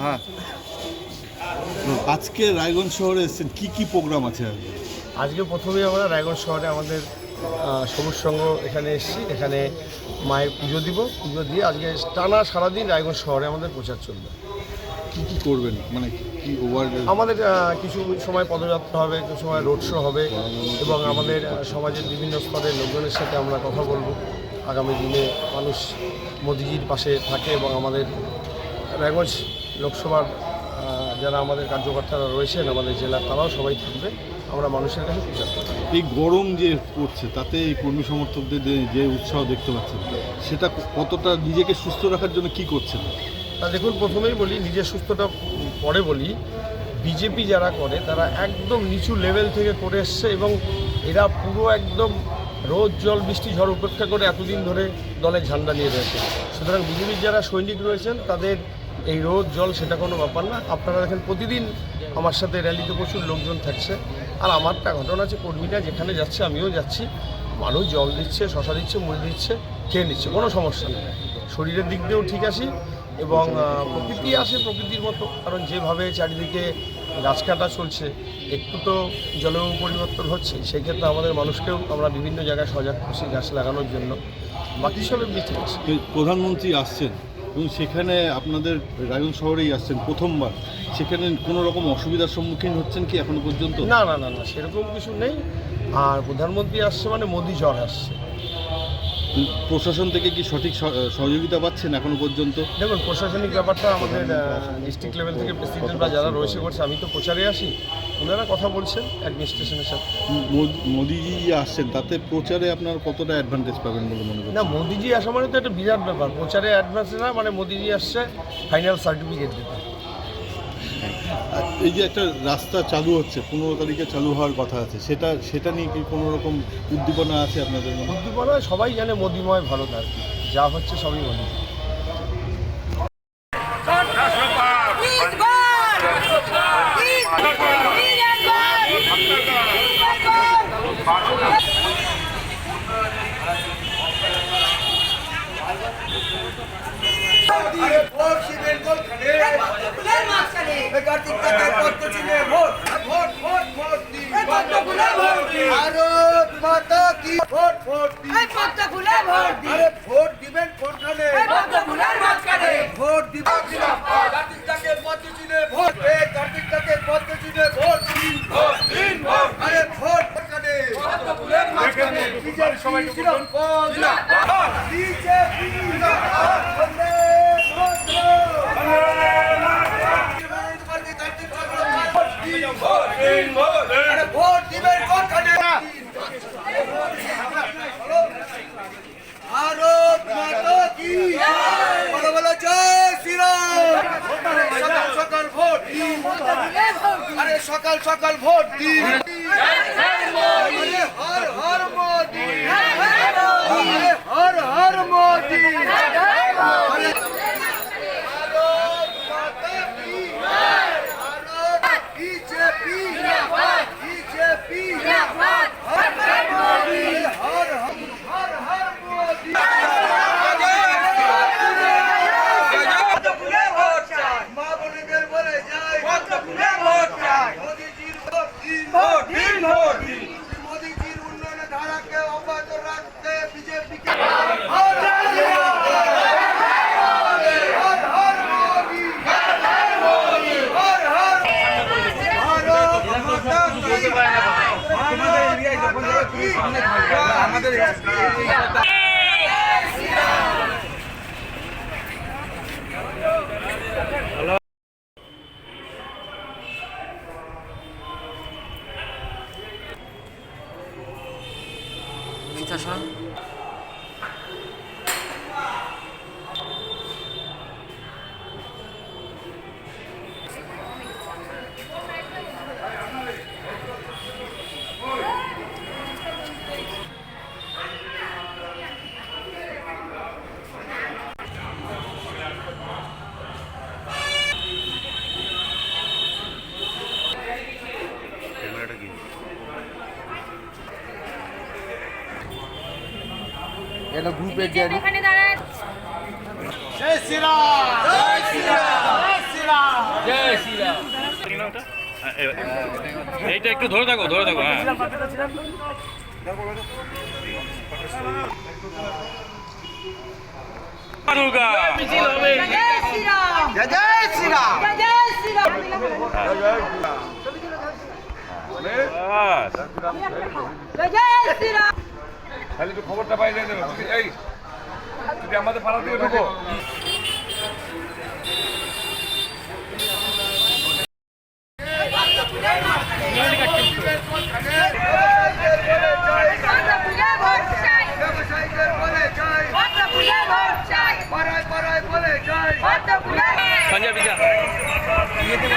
হ্যাঁ। আজকে রায়গঞ্জ শহরে এসেছেন। কি কি প্রোগ্রাম আছে আজকে? প্রথমেই আমরা রায়গঞ্জ শহরে আমাদের সবুজ সংঘ এখানে এসেছি। এখানে মায়ের পুজো দিব। পুজো দিয়ে আজকে টানা সারাদিন রায়গঞ্জ শহরে আমাদের প্রচার চলবে। কি কি করবেন? মানে কি আমাদের কিছু সময় পদযাত্রা হবে কিছু সময় রোড শো হবে এবং আমাদের সমাজের বিভিন্ন স্তরের লোকজনের সাথে আমরা কথা বলব। আগামী দিনে মানুষ মোদিজির পাশে থাকে এবং আমাদের রায়গঞ্জ লোকসভার যারা আমাদের কার্যকর্তারা রয়েছেন আমাদের জেলার তারাও সবাই থাকবে। আমরা মানুষের কাছে প্রচার করব। এই গরম যে পড়ছে তাতে এই কর্মী সমর্থকদের যে- যে উৎসাহ দেখতে পাচ্ছেন সেটা কতটা নিজেকে সুস্থ রাখার জন্য কি করছেন? তা দেখুন প্রথমেই বলি নিজের সুস্থটা পরে বলি বিজেপি যারা করে তারা একদম নিচু লেভেল থেকে করে এসছে এবং এরা পুরো একদম রোদ জল বৃষ্টি ঝড় উপেক্ষা করে এতদিন ধরে দলের ঝান্ডা নিয়ে রয়েছে। সুতরাং বিজেপির যারা সৈনিক রয়েছেন তাদের এই রোদ, জল সেটা কোনো ব্যাপার না। আপনারা দেখেন প্রতিদিন আমার সাথে র্যালিতে প্রচুর লোকজন থাকছে। আর আমারটা ঘটনা আছে কর্মীরা যেখানে যাচ্ছে, আমিও যাচ্ছি। মানুষ জল দিচ্ছে, শশা দিচ্ছে, মুড়ি দিচ্ছে, খেয়ে নিচ্ছে, কোনো সমস্যা নেই। শরীরের দিক দিয়েও ঠিক আছি এবং প্রকৃতি আসে প্রকৃতির মতো। কারণ যেভাবে চারিদিকে গাছ কাটা চলছে, একটু তো জলবায়ু পরিবর্তন হচ্ছে। সেই ক্ষেত্রে আমাদের মানুষকেও আমরা বিভিন্ন জায়গায় সজাগ করছি গাছ লাগানোর জন্য। বাকি সব এমনি ঠিক প্রধানমন্ত্রী আসছেন। এবং সেখানে আপনাদের রায়গঞ্জ শহরেই আসছেন প্রথমবার। সেখানে কোনো রকম অসুবিধার সম্মুখীন হচ্ছেন কি এখনও পর্যন্ত? না না না না, সেরকম কিছু নেই। আর প্রধানমন্ত্রী আসছে মানে মোদি জ্বর আসছে। প্রশাসন থেকে কি সঠিক সহ- সহযোগিতা পাচ্ছেন এখনও পর্যন্ত? দেখুন প্রশাসনিক ব্যাপারটা আমাদের ডিস্ট্রিক্ট লেভেল থেকে প্রেসিডেন্ট বা যারা রয়েছে করছে আমি তো প্রচারে আসি। ওনারা কথা বলছেন অ্যাডমিনিস্ট্রেশনের সাথে। মোদ- মোদিজি যে আসছেন তাতে প্রচারে আপনার কতটা অ্যাডভান্টেজ পাবেন বলে মনে না মোদিজি আসা মানে তো একটা বিরাট ব্যাপার। প্রচারে অ্যাডভান্স না মানে মোদিজি আসছে ফাইনাল সার্টিফিকেট দিতে। আর এই যে একটা রাস্তা চালু হচ্ছে, পনেরো তারিখে চালু হওয়ার কথা আছে, সেটা সেটা নিয়ে কি কোনো রকম উদ্দীপনা আছে আপনাদের উদ্দীপনা সবাই জানে মোদিময় ভারত আর কি, যা হচ্ছে সবই মোদি কার্তিক টাকার পদ্ম চিনে ভোট ভোট ভোট ভোট দিন। এই পদ্ম ফুলে ভোট ভারত মাতা কি? ভোট ভোট দিন। এই পদ্ম ফুলে ভোট আরে ভোট দিবেন কোনখানে এই পদ্ম মাঝখানে ভোট দিবেন কার্তিক টাকের পদ্ম চিনে ভোট এ কার্তিক টাকের পদ্ম চিনে ভোট ভোট দিন ভোট আরে ভোট কোনখানে পদ্ম ফুলের মাঝখানে বিজেপি সবাইকে ভোট বিজেপি জিন্দাবাদ বন্দে মাতরম ভোট দিবেন কোনখানে ভারত মাতা কি বলো বলো জয় শ্রীরাম সকাল সকাল ভোট দিন আরে সকাল সকাল ভোট দিন আরে হর হর মোদি আরে হর হর Go, go. এটা গ্রুপের যেন এখানে দাঁড়ায় জয় শ্রীরাম! জয় শ্রীরাম! জয় শ্রীরাম! এইটা একটু ধরে থাকো ধরে থাকো হ্যাঁ। জয় শ্রীরাম হ্যাঁ। জয় শ্রীরাম! জয় শ্রীরাম জয় শ্রীরাম! তাহলে তো খবরটা পাইলে এই তুমি আমাদের পাড়া থেকে ঢুকো। পাঞ্জাবি যা পদ্ম ফুলে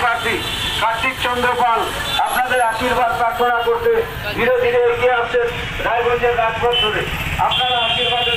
প্রার্থী কার্তিক চন্দ্র পাল আপনাদের আশীর্বাদ প্রার্থনা করতে ধীরে ধীরে এগিয়ে আসছেন রায়গঞ্জের রাজপথ ধরে। আপনারা আশীর্বাদের